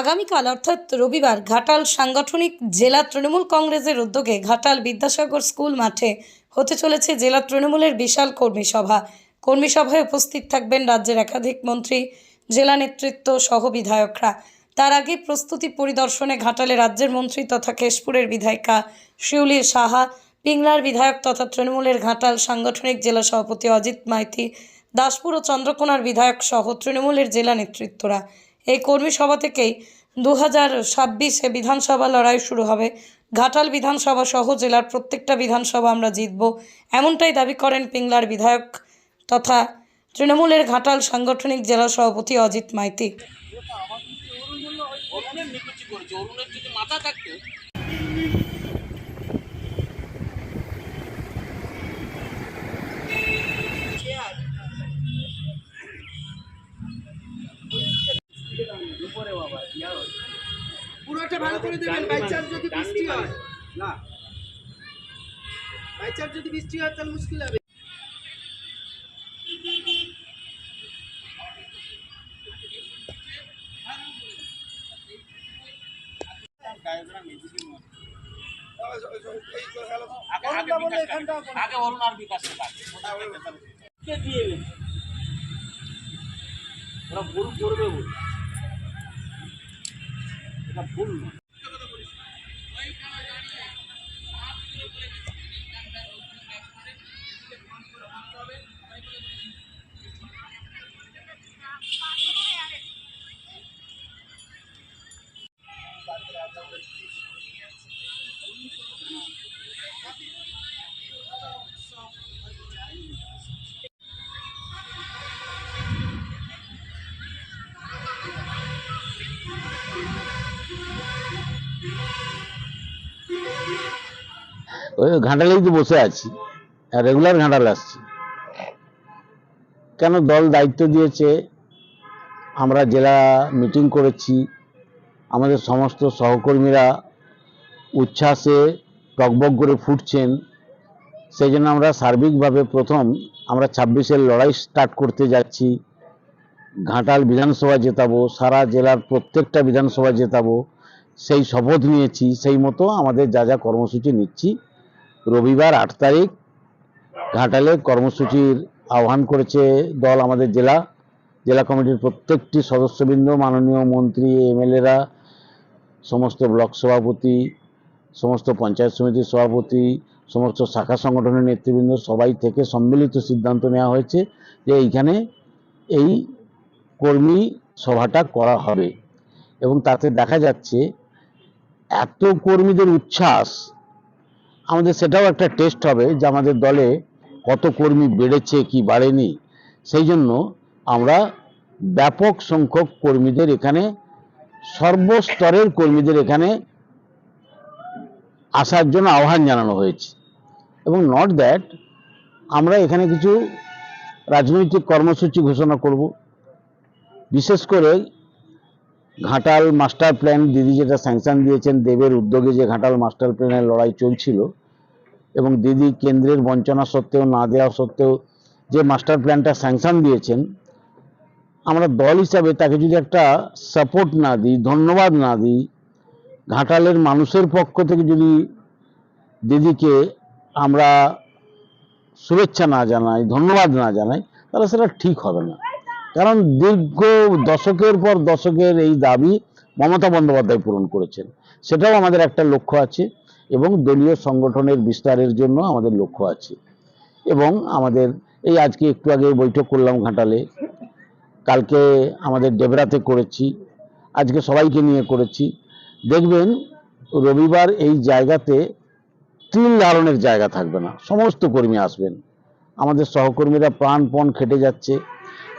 আগামীকাল, অর্থাৎ রবিবার, ঘাটাল সাংগঠনিক জেলা তৃণমূল কংগ্রেসের উদ্যোগে ঘাটাল বিদ্যাসাগর স্কুল মাঠে হতে চলেছে জেলা তৃণমূলের বিশাল কর্মী সভা। কর্মী সভায় উপস্থিত থাকবেন রাজ্যের একাধিক মন্ত্রী, জেলা নেতৃত্ব সহ বিধায়করা। তার আগে প্রস্তুতি পরিদর্শনে ঘাটালে রাজ্যের মন্ত্রী তথা কেশপুরের বিধায়িকা শিউলি সাহা, পিংলার বিধায়ক তথা তৃণমূলের ঘাটাল সাংগঠনিক জেলা সভাপতি অজিত মাইতি, দাসপুর ও চন্দ্রকোনার বিধায়ক সহ তৃণমূলের জেলা নেতৃত্বরা। এই কর্মী সভা থেকেই দু হাজার ছাব্বিশে বিধানসভা লড়াই শুরু হবে। ঘাটাল বিধানসভা সহ জেলার প্রত্যেকটা বিধানসভা আমরা জিতব, এমনটাই দাবি করেন পিংলার বিধায়ক তথা তৃণমূলের ঘাটাল সাংগঠনিক জেলা সভাপতি অজিত মাইতি। পুরোটা ভালো করে দেবেন। বাই চান্স যদি বৃষ্টি হয়। না। বাই চান্স যদি বৃষ্টি হয় তাহলে মুশকিল হবে। আগে বিকাশ অরুণ আর দিয়ে ওরা ভুল করবে এটা ভুল না ওই ঘাটালেই তো বসে আছি। রেগুলার ঘাটাল আসছি। কেন দল দায়িত্ব দিয়েছে? আমরা জেলা মিটিং করেছি। আমাদের সমস্ত সহকর্মীরা উচ্ছ্বাসে টকবক করে ফুটছেন। সেই জন্য আমরা সার্বিকভাবে প্রথম আমরা ছাব্বিশের লড়াই স্টার্ট করতে যাচ্ছি। ঘাটাল বিধানসভা জেতাবো, সারা জেলার প্রত্যেকটা বিধানসভা জেতাবো। সেই শপথ নিয়েছি, সেই মতো আমাদের যা যা কর্মসূচি নিচ্ছি। রবিবার আট তারিখ ঘাটালে কর্মসূচির আহ্বান করেছে দল আমাদের জেলা জেলা কমিটির প্রত্যেকটি সদস্যবৃন্দ, মাননীয় মন্ত্রী, এমএলএরা, সমস্ত ব্লক সভাপতি, সমস্ত পঞ্চায়েত সমিতির সভাপতি, সমস্ত শাখা সংগঠনের নেতৃবৃন্দ সবাই থেকে সম্মিলিত সিদ্ধান্ত নেওয়া হয়েছে যে এইখানে এই কর্মী সভাটা করা হবে। এবং তাতে দেখা যাচ্ছে এত কর্মীদের উচ্ছ্বাস আমাদের সেটাও একটা টেস্ট হবে যে আমাদের দলে কত কর্মী বেড়েছে, কি বাড়েনি। সেই জন্য আমরা ব্যাপক সংখ্যক কর্মীদের এখানে, সর্বস্তরের কর্মীদের এখানে আসার জন্য আহ্বান জানানো হয়েছে। এবং নট দ্যাট আমরা এখানে কিছু রাজনৈতিক কর্মসূচি ঘোষণা করব। বিশেষ করে ঘাটাল মাস্টার প্ল্যান, দিদি যেটা স্যাংশন দিয়েছেন, দেবের উদ্যোগে যে ঘাটাল মাস্টার প্ল্যানের লড়াই চলছিল, এবং দিদি কেন্দ্রের বঞ্চনা সত্ত্বেও, না দেওয়া সত্ত্বেও যে মাস্টার প্ল্যানটা স্যাংশন দিয়েছেন, আমরা দল হিসাবে তাকে যদি একটা সাপোর্ট না দিই, ধন্যবাদ না দিই, ঘাটালের মানুষের পক্ষ থেকে যদি দিদিকে আমরা শুভেচ্ছা না জানাই, ধন্যবাদ না জানাই, তাহলে সেটা ঠিক হবে না। কারণ দীর্ঘ দশকের পর দশকের এই দাবি মমতা বন্দ্যোপাধ্যায় পূরণ করেছেন। সেটাও আমাদের একটা লক্ষ্য আছে এবং দলীয় সংগঠনের বিস্তারের জন্য আমাদের লক্ষ্য আছে। এবং আমাদের এই আজকে একটু আগে বৈঠক করলাম ঘাটালে। কালকে আমাদের ডেবরাতে করেছি। আজকে সবাইকে নিয়ে করেছি। দেখবেন রবিবার এই জায়গাতে তিন ধরনের জায়গা থাকবে না। সমস্ত কর্মী আসবেন। আমাদের সহকর্মীরা প্রাণপণ খেটে যাচ্ছে।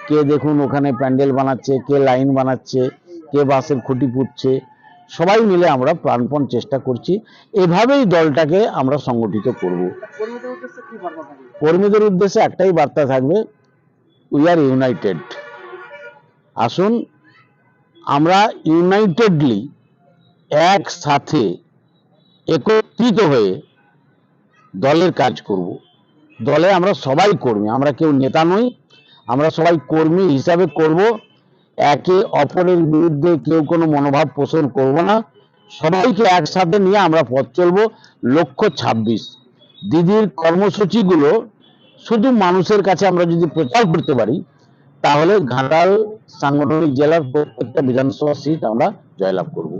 কে দেখুন ওখানে প্যান্ডেল বানাচ্ছে, কে লাইন বানাচ্ছে, কে বাসের খুঁটি পুঁতছে, সবাই মিলে আমরা প্রাণপণ চেষ্টা করছি। এভাবেই দলটাকে আমরা সংগঠিত করব। কর্মীদের উদ্দেশ্যে একটাই বার্তা থাকবে উই আর ইউনাইটেড আসুন, আমরা ইউনাইটেডলি একসাথে একত্রিত হয়ে দলের কাজ করব। দলে আমরা সবাই কর্মী, আমরা কেউ নেতা নই আমরা সবাই কর্মী হিসাবে করব। একে অপরের বিরুদ্ধে কেউ কোনো মনোভাব পোষণ করব না। সবাইকে একসাথে নিয়ে আমরা পথ চলবো। লক্ষ্য ছাব্বিশ। দিদির কর্মসূচিগুলো শুধু মানুষের কাছে আমরা যদি প্রচার করতে পারি, তাহলে ঘাটাল সাংগঠনিক জেলার প্রত্যেকটা বিধানসভা সিট আমরা জয়লাভ করব।